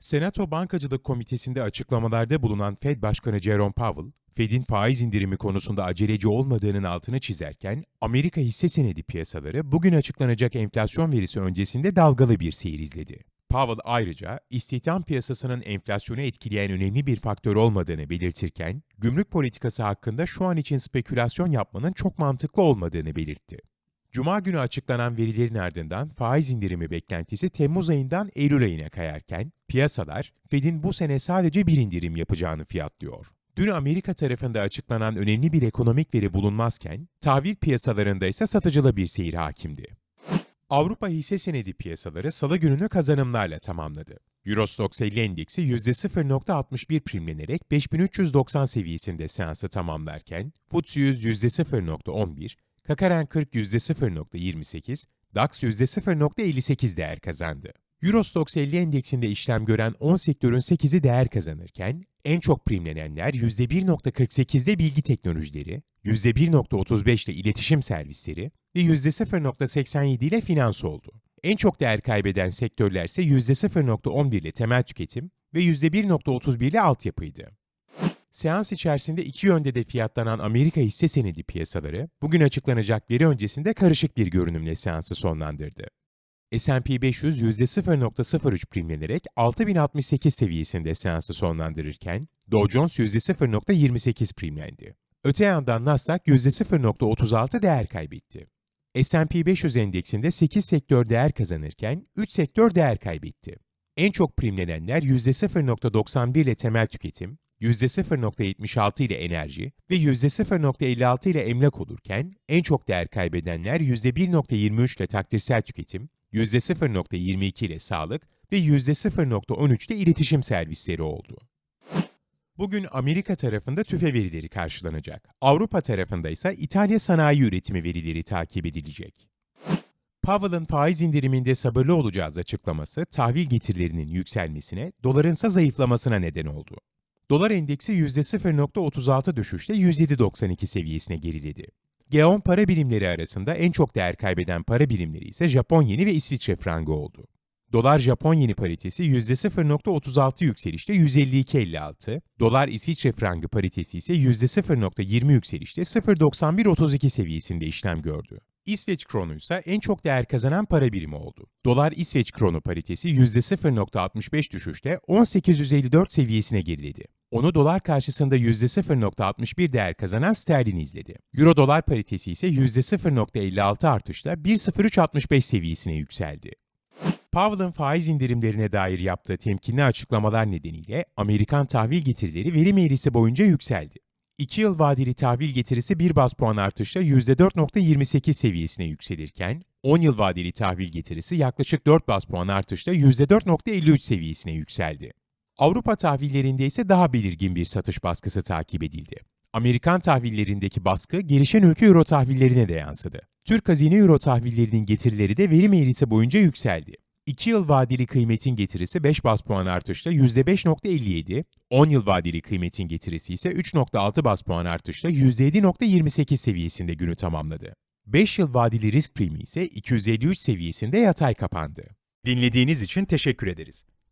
Senato Bankacılık Komitesi'nde açıklamalarda bulunan Fed Başkanı Jerome Powell, Fed'in faiz indirimi konusunda aceleci olmadığının altını çizerken, Amerika hisse senedi piyasaları bugün açıklanacak enflasyon verisi öncesinde dalgalı bir seyir izledi. Powell ayrıca istihdam piyasasının enflasyonu etkileyen önemli bir faktör olmadığını belirtirken, gümrük politikası hakkında şu an için spekülasyon yapmanın çok mantıklı olmadığını belirtti. Cuma günü açıklanan verilerin ardından faiz indirimi beklentisi Temmuz ayından Eylül ayına kayarken, piyasalar Fed'in bu sene sadece bir indirim yapacağını fiyatlıyor. Dün Amerika tarafında açıklanan önemli bir ekonomik veri bulunmazken, tahvil piyasalarında ise satıcılı bir seyir hakimdi. Avrupa hisse senedi piyasaları salı gününü kazanımlarla tamamladı. Eurostoxx 50 endeksi %0.61 primlenerek 5390 seviyesinde seansı tamamlarken, FTSE 100 %0.11, Kakaren 40 %0.28, DAX %0.58 değer kazandı. Eurostoxx 50 endeksinde işlem gören 10 sektörün 8'i değer kazanırken, en çok primlenenler %1.48'de bilgi teknolojileri, %1.35'de iletişim servisleri ve %0.87 ile finans oldu. En çok değer kaybeden sektörler ise %0.11 ile temel tüketim ve %1.31 ile altyapıydı. Seans içerisinde iki yönde de fiyatlanan Amerika hisse senedi piyasaları, bugün açıklanacak veri öncesinde karışık bir görünümle seansı sonlandırdı. S&P 500 %0.03 primlenerek 6068 seviyesinde seansı sonlandırırken, Dow Jones %0.28 primlendi. Öte yandan Nasdaq %0.36 değer kaybetti. S&P 500 endeksinde 8 sektör değer kazanırken 3 sektör değer kaybetti. En çok primlenenler %0.91 ile temel tüketim, %0.76 ile enerji ve %0.56 ile emlak olurken en çok değer kaybedenler %1.23 ile takdirsel tüketim, %0.22 ile sağlık ve %0.13 ile iletişim servisleri oldu. Bugün Amerika tarafında tüfe verileri karşılanacak. Avrupa tarafında ise İtalya sanayi üretimi verileri takip edilecek. Powell'ın faiz indiriminde sabırlı olacağız açıklaması tahvil getirilerinin yükselmesine, doların ise zayıflamasına neden oldu. Dolar endeksi %0.36 düşüşle 107.92 seviyesine geriledi. G10 para birimleri arasında en çok değer kaybeden para birimleri ise Japon yeni ve İsviçre frangı oldu. Dolar Japon yeni paritesi %0.36 yükselişte 152.56, dolar İsviçre frangı paritesi ise %0.20 yükselişte 0.9132 seviyesinde işlem gördü. İsveç kronu ise en çok değer kazanan para birimi oldu. Dolar İsveç kronu paritesi %0.65 düşüşte 1854 seviyesine geriledi. Onu dolar karşısında %0.61 değer kazanan sterlin izledi. Euro dolar paritesi ise %0.56 artışla 1.0365 seviyesine yükseldi. Powell'ın faiz indirimlerine dair yaptığı temkinli açıklamalar nedeniyle Amerikan tahvil getirileri verim eğrisi boyunca yükseldi. 2 yıl vadeli tahvil getirisi 1 bas puan artışla %4.28 seviyesine yükselirken, 10 yıl vadeli tahvil getirisi yaklaşık 4 bas puan artışla %4.53 seviyesine yükseldi. Avrupa tahvillerinde ise daha belirgin bir satış baskısı takip edildi. Amerikan tahvillerindeki baskı gelişen ülke euro tahvillerine de yansıdı. Türk hazine euro tahvillerinin getirileri de verim eğrisi boyunca yükseldi. 2 yıl vadeli kıymetin getirisi 5 bas puan artışla %5.57, 10 yıl vadeli kıymetin getirisi ise 3.6 bas puan artışla %7.28 seviyesinde günü tamamladı. 5 yıl vadeli risk primi ise 253 seviyesinde yatay kapandı. Dinlediğiniz için teşekkür ederiz.